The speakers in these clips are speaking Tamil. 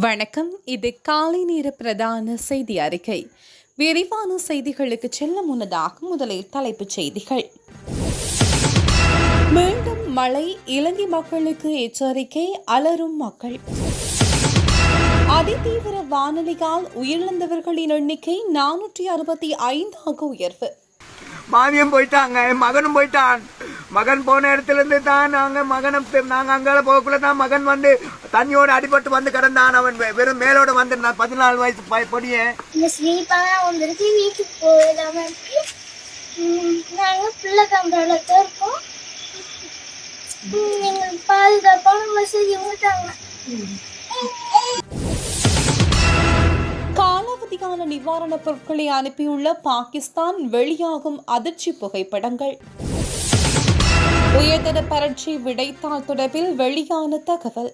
வணக்கம். இது காலை நேர பிரதான செய்தி அறிக்கை. விரிவான செய்திகளுக்கு செல்ல முன்னதாக முதலில் தலைப்புச் செய்திகள். மீண்டும் மழை இலங்கை மக்களுக்கு எச்சரிக்கை அலரும் மக்கள். அதிதீவிர வானொலியால் உயிரிழந்தவர்களின் எண்ணிக்கை நானூற்றி அறுபத்தி ஐந்தாக உயர்வு. மாமியும் போயிட்டாங்க மகனும் போயிட்டான். மகன் போன இடத்துல இருந்து தான் நாங்க மகனை நாங்க அங்கால போகக்குள்ள தான் மகன் வந்து தண்ணியோட அடிபட்டு வந்து கிடந்தான். அவன் வெறும் மேலோட வந்து நான் பதினாலு வயசு பொடியன் இந்த ஸ்லீப்பாக வந்துருக்கு வீட்டுக்கு போயிடாம இருக்கு. உம், நாங்க பிள்ளை கம்பளத்தை இருக்கோம். உம், எங்களுக்கு பாதுகாப்பான வசதி விட்டாங்க காலாவதியான நிவாரணப் பொருட்களை அனுப்பியுள்ள பாகிஸ்தான் வெளியாகும் அதிர்ச்சி புகைப்படங்கள். உயர்தர பரட்சி விடைத்தாள் தொடர்பில் வெளியான தகவல்.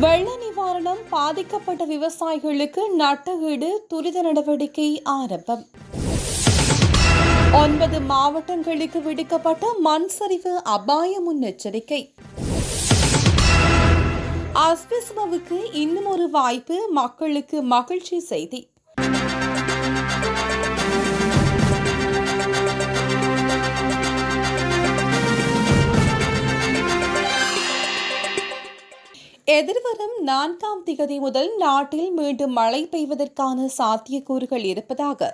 வெள்ள நிவாரணம் பாதிக்கப்பட்ட விவசாயிகளுக்கு நட்டஈடு துரித நடவடிக்கை ஆரம்பம். ஒன்பது மாவட்டங்களுக்கு விடுக்கப்பட்ட மண் சரிவு அபாய முன்னெச்சரிக்கை. அஸ்பிஸ்மவுக்கு இன்னும் ஒரு வாய்ப்பு மக்களுக்கு மகிழ்ச்சி செய்தி. எதிர்வரும் நான்காம் திகதி முதல் நாட்டில் மீண்டும் மழை பெய்வதற்கான சாத்தியக்கூறுகள் இருப்பதாக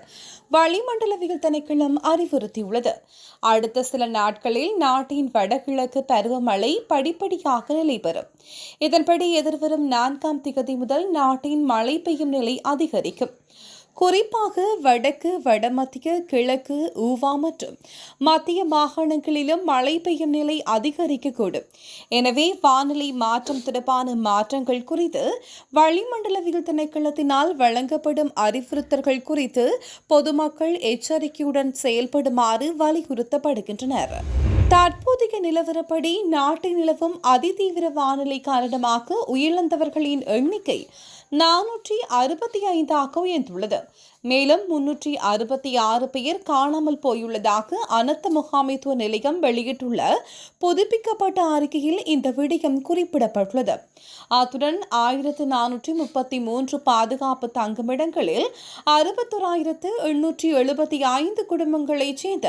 வளிமண்டலவியல் திணைக்களம் அறிவுறுத்தியுள்ளது. அடுத்த சில நாட்களில் நாட்டின் வடகிழக்கு பருவமழை படிப்படியாக நிலை பெறும். இதன்படி எதிர்வரும் நான்காம் திகதி முதல் நாட்டின் மழை பெய்யும் நிலை அதிகரிக்கும். குறிப்பாக வடக்கு வடமத்திய கிழக்கு ஊவா மற்றும் மத்திய மாகாணங்களிலும் மழை பெய்யும் நிலை அதிகரிக்கக்கூடும். எனவே வானிலை மாற்றம் தொடர்பான மாற்றங்கள் குறித்து வளிமண்டலவியல் திணைக்களத்தினால் வழங்கப்படும் அறிவுறுத்தல்கள் குறித்து பொதுமக்கள் எச்சரிக்கையுடன் செயல்படுமாறு வலியுறுத்தப்படுகின்றனர். தற்போதைய நிலவரப்படி நாட்டில் நிலவும் அதிதீவிர வானிலை காரணமாக உயிரிழந்தவர்களின் எண்ணிக்கை நானூற்றி அறுபத்தி ஐந்தாக உயர்ந்துள்ளது. மேலும் முன்னூற்றி அறுபத்தி ஆறு பேர் காணாமல் போயுள்ளதாக அனர்த்த முகாமைத்துவ நிலையம் வெளியிட்டுள்ள புதுப்பிக்கப்பட்ட அறிக்கையில் இந்த விடயம் குறிப்பிடப்பட்டுள்ளது. அத்துடன் ஆயிரத்து நானூற்றி முப்பத்தி மூன்று பாதுகாப்பு தங்குமிடங்களில் அறுபத்தோராயிரத்து எண்ணூற்றி எழுபத்தி ஐந்து குடும்பங்களைச் சேர்ந்த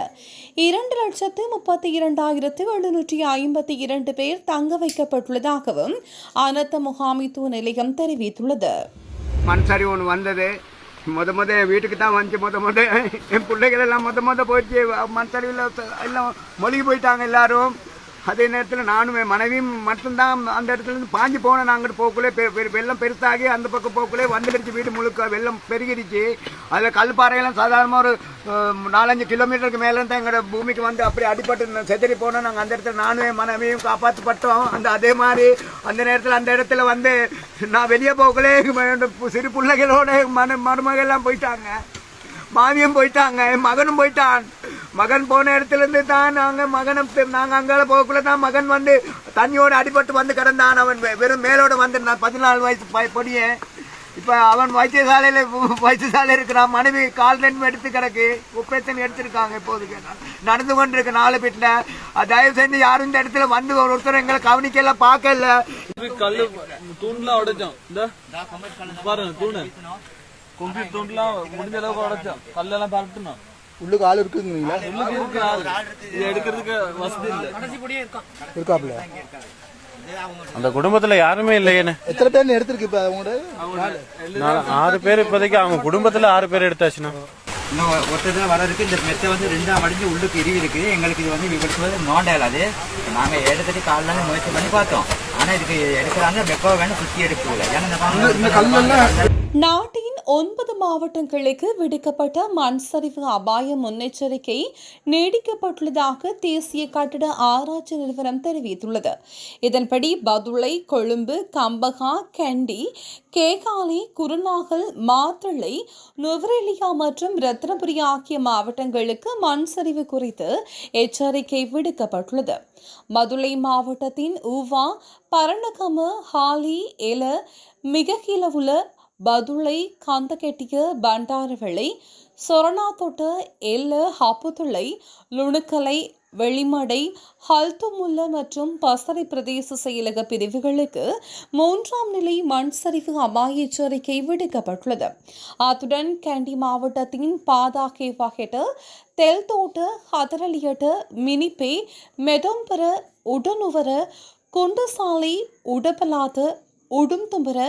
இரண்டு லட்சத்து முப்பத்தி இரண்டாயிரத்து எழுநூற்றி ஐம்பத்தி இரண்டு பேர் தங்க வைக்கப்பட்டுள்ளதாகவும் அனர்த்த முகாமைத்துவ நிலையம் தெரிவித்துள்ளது. மண் சரி ஒன்று வந்தது. முத முத என் வீட்டுக்கு தான் வந்துச்சு முத முத என் பிள்ளைகள் எல்லாம் முத முத போயிடுச்சு. மண் சரிவில் எல்லாம் மொழிகி போயிட்டாங்க எல்லாரும். அதே நேரத்தில் நானும் என் மனைவியும் மட்டும்தான் அந்த இடத்துல இருந்து பாஞ்சு போனேன் நாங்கள் போக்குள்ளே வெள்ளம் பெருசாகி அந்த பக்கம் போக்குள்ளே வந்துடுச்சு வீடு முழுக்க வெள்ளம் பெருகிடுச்சு. அதில் கல்பாறையெல்லாம் சாதாரணமாக ஒரு நாலஞ்சு கிலோமீட்டருக்கு மேலே தான் எங்களோட பூமிக்கு வந்து அப்படி அடிபட்டு செதறி போனோம் நாங்கள் அந்த இடத்துல நானும் என் மனைவியும் காப்பாற்றப்பட்டோம் அந்த அதே மாதிரி அந்த நேரத்தில் அந்த இடத்துல வந்து நான் வெளியே போக்குள்ளே சிறு பிள்ளைகளோட மன மருமகெல்லாம் போயிட்டாங்க. மாமியும் போயிட்டாங்க என் மகனும் போயிட்டான். மகன் போன இடத்துல இருந்து தான் நாங்க மகனை நாங்க அங்கால போகக்குள்ள தான் மகன் வந்து தண்ணியோட அடிபட்டு வந்து கிடந்தான். அவன் வெறும் மேலோட வந்து நான் பதினாலு வயசு பொடியன் இப்ப அவன் வைத்தியசாலையில வைத்தியசாலை இருக்கிறான் மனைவி கால் ரெண்டு எடுத்து கிடக்கு. ஆப்ரேஷன் எடுத்திருக்காங்க இப்போதைக்கு. நடந்து கொண்டிருக்கு நாலு வீட்டுல தயவு செஞ்சு யாரும் இந்த இடத்துல வந்து ஒருத்தர் எங்களை கவனிக்கல பார்க்கல. இது கல்லு தூண்லாம் உடைச்சோம். இந்த பாருங்க தூணு. கொங்கிரீட் தூண்லாம் முடிஞ்ச அளவுக்கு உடைச்சோம். கல்லெல்லாம் பரட்டணும் உள்ளுக்கு ஆள் இருக்குங்களா உள்ளுக்கு இருக்கு ஆளு. இது எடுக்கிறதுக்கு வசதி இல்ல. இருக்காப்ல அந்த குடும்பத்துல யாருமே இல்லையேன்னு. எத்தனை பேர் எடுத்திருக்கு இப்ப அவங்களோட? நான் ஆறு பேர் இப்போதைக்கு அவங்க குடும்பத்துல ஆறு பேர் எடுத்தாச்சுன்னா. இன்னும் ஒருத்தர் தான் வர இருக்கு இந்த மெத்தை வந்து ரெண்டா மடிஞ்சு உள்ளுக்கு எரிவு இருக்கு. எங்களுக்கு இது வந்து விபத்து வந்து நோண்டல அது. நாங்க எடுத்துட்டு காலைல முயற்சி பண்ணி பார்த்தோம். ஆனா இதுக்கு எடுக்கிறாங்க வெப்ப வேணும் சுத்தி எடுக்கல. ஏன்னா நாட்டின் ஒன்பது மாவட்டங்களுக்கு விடுக்கப்பட்ட மண் சரிவு அபாய முன்னெச்சரிக்கை நீடிக்கப்பட்டுள்ளதாக தேசிய கட்டட ஆராய்ச்சி நிறுவனம் தெரிவித்துள்ளது. இதன்படி பதுளை கொழும்பு கம்பகா கண்டி கேகாலை குருநாகல் மாத்தளை நுவரெலியா மற்றும் ரத்னபுரி ஆகிய மாவட்டங்களுக்கு மண் சரிவு குறித்து எச்சரிக்கை விடுக்கப்பட்டுள்ளது. மதுளை மாவட்டத்தின் ஊவா பரணகம ஹாலி எல மிககிலவுல பதுளை கந்தகெட்டிய பண்டாரவளை சொரணாத்தொட்ட எல்ல ஹாப்புத்துளை லுணுக்கலை வெளிமடை ஹல்துமுல்ல மற்றும் பசறை பிரதேச செயலக பிரிவுகளுக்கு மூன்றாம் நிலை மண் சரிவு அபாய எச்சரிக்கை விடுக்கப்பட்டுள்ளது. அத்துடன் கேண்டி மாவட்டத்தின் பாதாகே தெல் தோட்டு ஹதரலியட்டு மினிப்பே மெதம்பர உடனுவர குண்டசாலை உடபலாத உடும்தும்பர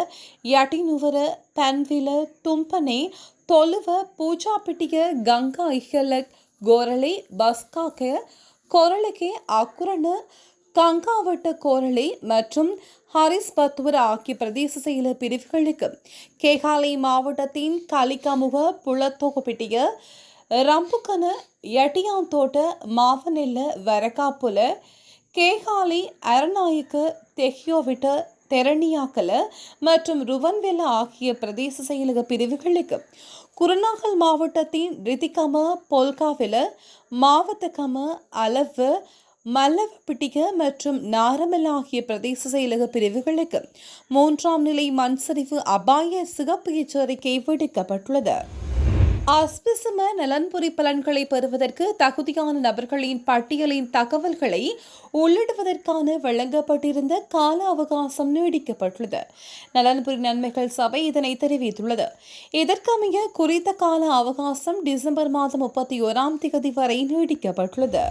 யட்டினுவர பன்வில தும்பனை தொலுவ பூஜாப்பிட்டிய கங்கா இஹலக் கோரளை பஸ்காக்க கொரளுக்கே அக்குரண கங்காவட்ட கோரளை மற்றும் ஹரிஸ் பத்வர ஆகிய பிரதேச செயல பிரிவுகளுக்கு கேகாலை மாவட்டத்தின் கலிகமுக புலத்தொகுப்பிட்டிய ரம்புக்கன யட்டியாந்தோட்ட மாவனெல்ல வரகாப்புல கேகாலை அரநாயக்க தெஹியோவிட்ட தெரணியாக்கல மற்றும் ருவன்வெல ஆகிய பிரதேச செயலக பிரிவுகளுக்கு குருநாகல் மாவட்டத்தின் ரிதிகம பொல்காவில மாவத்தகம அளவு மல்லவப்பிட்டிக மற்றும் நாரமல் ஆகிய பிரதேச செயலக பிரிவுகளுக்கு மூன்றாம் நிலை மண்சரிவு அபாய சிகப்பு எச்சரிக்கை விடுக்கப்பட்டுள்ளது. ஆஸ்பிசம நலன்புரி பலன்களை பெறுவதற்கு தகுதியான நபர்களின் பட்டியலின் தகவல்களை உள்ளிடுவதற்கான வழங்கப்பட்டிருந்த கால அவகாசம் நீடிக்கப்பட்டுள்ளது. நலன்புரி நன்மைகள் சபை இதனை தெரிவித்துள்ளது. இதற்கமைய குறித்த கால அவகாசம் டிசம்பர் மாதம் முப்பத்தி ஓராம் தேதி வரை நீடிக்கப்பட்டுள்ளது.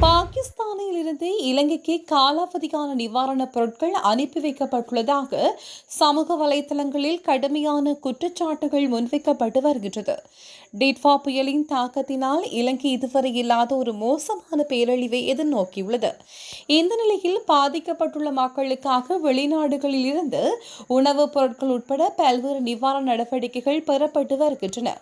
பாகிஸ்தானில் இருந்து இலங்கைக்கு காலாவதியான நிவாரணப் பொருட்கள் அனுப்பி வைக்கப்பட்டுள்ளதாக சமூக வலைதளங்களில் கடுமையான குற்றச்சாட்டுகள் முன்வைக்கப்பட்டு வருகின்றது. டிட்வா புயலின் தாக்கத்தினால் இலங்கை இதுவரை இல்லாத ஒரு மோசமான பேரழிவை எதிர்நோக்கியுள்ளது. இந்த நிலையில் பாதிக்கப்பட்டுள்ள மக்களுக்காக வெளிநாடுகளில் இருந்து உணவுப் பொருட்கள் உட்பட பல்வேறு நிவாரண நடவடிக்கைகள் பெறப்பட்டு வருகின்றன.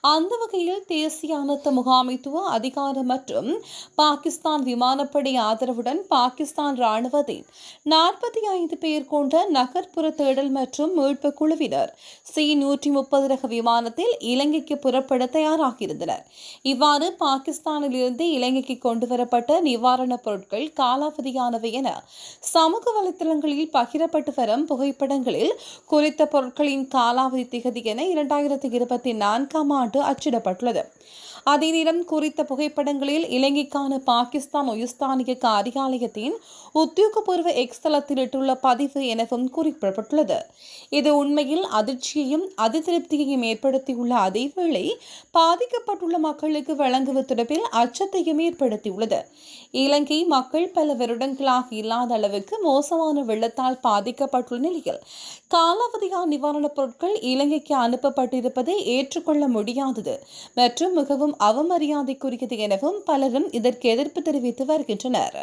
அந்த வகையில் தேசிய அனர்த்த முகாமைத்துவ அதிகாரம் மற்றும் பாகிஸ்தான் விமானப்படை ஆதரவுடன் பாகிஸ்தான் ராணுவத்தின் நாற்பத்தி ஐந்து பேர் கொண்ட நகர்ப்புற தேடல் மற்றும் மீட்பு குழுவினர் சி நூற்றி முப்பது ரக விமானத்தில் இலங்கைக்கு புறப்பட தயாராகியிருந்தனர். இவ்வாறு பாகிஸ்தானில் இருந்து இலங்கைக்கு கொண்டுவரப்பட்ட நிவாரணப் பொருட்கள் காலாவதியானவை என சமூக வலைத்தளங்களில் பகிரப்பட்டு வரும் புகைப்படங்களில் குறித்த பொருட்களின் காலாவதி திகதி என இரண்டாயிரத்தி இருபத்தி நான்காம் ஆண்டு அச்சிடப்பட்டுள்ளது. அதே நேரம் குறித்த புகைப்படங்களில் இலங்கைக்கான பாகிஸ்தான் உயர்ஸ்தானிய காரியாலயத்தின் உத்தியோகபூர்வ எக்ஸ் தளத்தில் இட்டுள்ள பதிவு எனவும் குறிப்பிடப்பட்டுள்ளது. இது உண்மையில் அதிர்ச்சியையும் அதிருப்தியையும் ஏற்படுத்தியுள்ள அதேவேளை பாதிக்கப்பட்டுள்ள மக்களுக்கு வழங்குவது தொடர்பில் அச்சத்தையும் ஏற்படுத்தியுள்ளது. இலங்கை மக்கள் பல வருடங்களாக இல்லாத அளவுக்கு மோசமான வெள்ளத்தால் பாதிக்கப்பட்டுள்ள நிலையில் காலாவதியான நிவாரணப் பொருட்கள் இலங்கைக்கு அனுப்பப்பட்டிருப்பதை ஏற்றுக்கொள்ள முடியாதது மற்றும் மிகவும் அவமரியாதைக்குரியது எனவும் பலரும் இதற்கு எதிர்ப்பு தெரிவித்து வருகின்றனர்.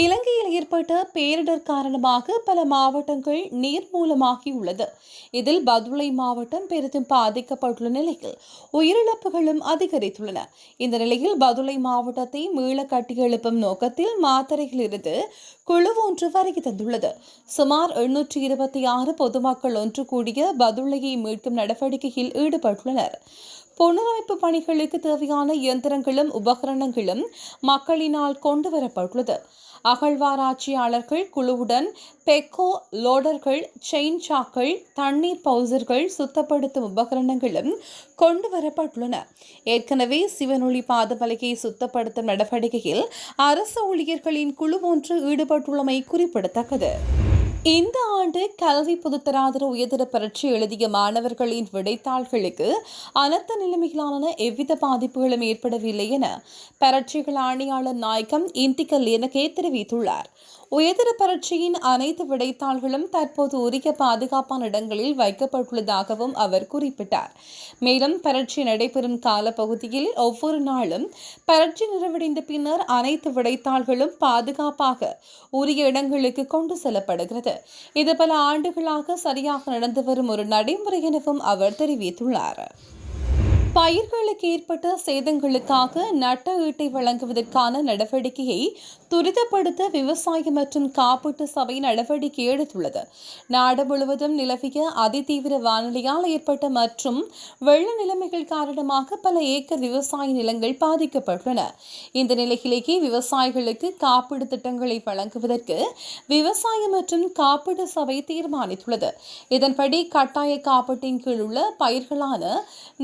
இலங்கையில் ஏற்பட்ட பேரிடர் காரணமாக பல மாவட்டங்கள் நீர் மூலமாகியுள்ளது. இதில் பதுளை மாவட்டம் பெரிதும் பாதிக்கப்பட்டுள்ள நிலையில் உயிரிழப்புகளும் அதிகரித்துள்ளன. இந்த நிலையில் பதுளை மாவட்டத்தை மீள கட்டியெழுப்பும் நோக்கத்தில் மாத்தறையில் இருந்து குழு ஒன்று வருகை தந்துள்ளது. சுமார் எண்ணூற்றி இருபத்தி ஆறு பொதுமக்கள் ஒன்று கூடிய பதுளையை மீட்கும் நடவடிக்கையில் ஈடுபட்டுள்ளனர். புனரமைப்பு பணிகளுக்கு தேவையான இயந்திரங்களும் உபகரணங்களும் மக்களினால் கொண்டு வரப்பட்டுள்ளது. அகழ்வாராய்ச்சியாளர்கள் குழுவுடன் பெக்கோ லோடர்கள் செயின் சாக்கள் தண்ணீர் பவுசர்கள் சுத்தப்படுத்தும் உபகரணங்களும் கொண்டு வரப்பட்டுள்ளன. ஏற்கனவே சிவனொளி பாதபலகையை சுத்தப்படுத்தும் நடவடிக்கையில் அரசு ஊழியர்களின் குழு ஒன்று ஈடுபட்டுள்ளமை குறிப்பிடத்தக்கது. இந்த ஆண்டு கல்வி பொதுத்தராதர உயர்தர பரீட்சை எழுதிய மாணவர்களின் விடைத்தாள்களுக்கு அனர்த்த நிலைமைகளான எவ்வித பாதிப்புகளும் ஏற்படவில்லை என பரீட்சைகள் ஆணையாளர் நாயகம் இந்திகல் எனக்கே தெரிவித்துள்ளார். உயர்தர பரீட்சையின் அனைத்து விடைத்தாள்களும் தற்போது உரிய பாதுகாப்பான இடங்களில் வைக்கப்பட்டுள்ளதாகவும் அவர் குறிப்பிட்டார். மேலும் பரீட்சை நடைபெறும் காலப்பகுதியில் ஒவ்வொரு நாளும் பரீட்சை நிறைவடைந்த பின்னர் அனைத்து விடைத்தாள்களும் பாதுகாப்பாக உரிய இடங்களுக்கு கொண்டு செல்லப்படுகிறது. இது பல ஆண்டுகளாக சரியாக நடந்து வரும் ஒரு நடைமுறை எனவும் அவர் தெரிவித்துள்ளார். பயிர்களுக்கு ஏற்பட்ட சேதங்களுக்காக நட்ட ஈட்டை வழங்குவதற்கான நடவடிக்கையை துரிதப்படுத்த விவசாய மற்றும் காப்பீட்டு சபை நடவடிக்கை எடுத்துள்ளது. நாடு முழுவதும் நிலவிய அதிதீவிர வானிலையால் ஏற்பட்ட மற்றும் வெள்ள நிலைமைகள் காரணமாக பல ஏக்கர் விவசாய நிலங்கள் பாதிக்கப்பட்டுள்ளன. இந்த நிலையிலேயே விவசாயிகளுக்கு காப்பீடு திட்டங்களை வழங்குவதற்கு விவசாய மற்றும் காப்பீடு சபை தீர்மானித்துள்ளது. இதன்படி கட்டாய காப்பீட்டின் கீழ் உள்ள பயிர்களான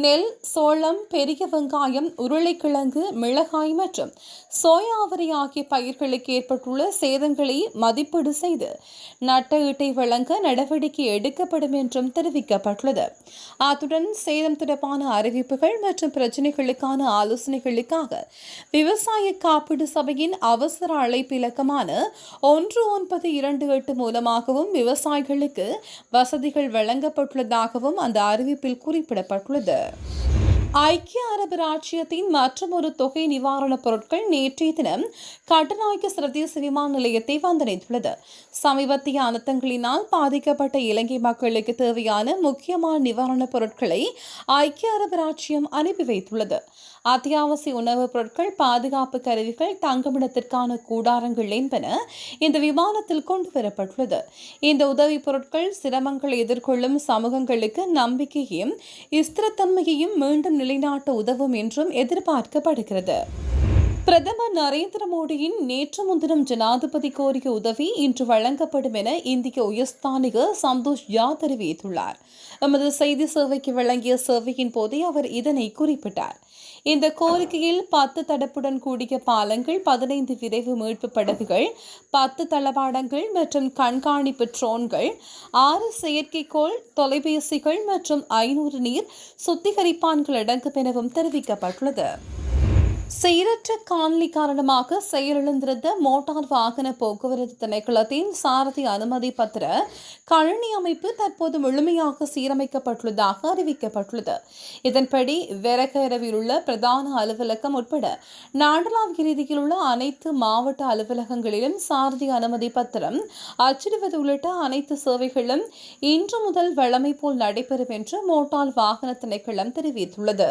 நெல் சோளம் பெரிய வெங்காயம் உருளைக்கிழங்கு மிளகாய் மற்றும் சோயாவரி ஆகிய பயிர்களுக்கு ஏற்பட்டுள்ள சேதங்களை மதிப்பீடு செய்து நட்ட ஈட்டை வழங்க நடவடிக்கை எடுக்கப்படும் என்றும் தெரிவிக்கப்பட்டுள்ளது. அத்துடன் சேதம் தொடர்பான அறிவிப்புகள் மற்றும் பிரச்சினைகளுக்கான ஆலோசனைகளுக்காக விவசாய காப்பீடு சபையின் அவசர அழைப்பு இலக்கமான ஒன்று ஒன்பது இரண்டு எட்டு மூலமாகவும் விவசாயிகளுக்கு வசதிகள் வழங்கப்பட்டுள்ளதாகவும் அந்த அறிவிப்பில் குறிப்பிடப்பட்டுள்ளது. ஐக்கிய அரபு ராச்சியத்தின் மற்றொரு தொகை நிவாரணப் பொருட்கள் நேற்றைய தினம் கட்டநாயக்க சர்வதேச விமான நிலையத்தை வந்தடைந்துள்ளது. சமீபத்திய அனர்த்தங்களினால் பாதிக்கப்பட்ட இலங்கை மக்களுக்கு தேவையான முக்கியமான நிவாரணப் பொருட்களை ஐக்கிய அரபு ராச்சியம் அனுப்பி வைத்துள்ளது. அத்தியாவசிய உணவுப் பொருட்கள் பாதுகாப்பு கருவிகள் தங்குமிடத்திற்கான கூடாரங்கள் என்பன இந்த விமானத்தில் கொண்டு வரப்பட்டுள்ளது. இந்த உதவிப் பொருட்கள் சிரமங்களை எதிர்கொள்ளும் சமூகங்களுக்கு நம்பிக்கையையும் ஸ்திரத்தன்மையையும் மீண்டும் நிலைநாட்ட உதவும் என்றும் எதிர்பார்க்கப்படுகிறது. பிரதமர் நரேந்திர மோடியின் நேற்று முன்தினம் ஜனாதிபதி கோரிய உதவி இன்று வழங்கப்படும் என இந்திய உயர்ஸ்தானிகர் சந்தோஷ் ஜா தெரிவித்துள்ளார். எமது செய்தி சேவைக்கு வழங்கிய சேவையின் போதே அவர் இதனை குறிப்பிட்டார். இந்த கோரிக்கையில் பத்து தடுப்புடன் கூடிய பாலங்கள் பதினைந்து விரைவு மீட்பு படகுகள் பத்து தளவாடங்கள் மற்றும் கண்காணிப்பு ட்ரோன்கள் ஆறு செயற்கைக்கோள் தொலைபேசிகள் மற்றும் ஐநூறு நீர் சுத்திகரிப்பான்கள் அடங்கும் எனவும் தெரிவிக்கப்பட்டுள்ளது. செயலற்ற காணொலி காரணமாக செயலிழந்திருந்த மோட்டார் வாகன போக்குவரத்து திணைக்களத்தின் சாரதி அனுமதி பத்திர கழனி அமைப்பு தற்போது முழுமையாக சீரமைக்கப்பட்டுள்ளதாக அறிவிக்கப்பட்டுள்ளது. இதன்படி வெரகரவில் உள்ள பிரதான அலுவலகம் உட்பட நாடளாவிய ரீதியில் உள்ள அனைத்து மாவட்ட அலுவலகங்களிலும் சாரதி அனுமதி பத்திரம் அச்சிடுவது உள்ளிட்ட அனைத்து சேவைகளும் இன்று முதல் வழமை போல் நடைபெறும் என்று மோட்டார் வாகன திணைக்களம் தெரிவித்துள்ளது.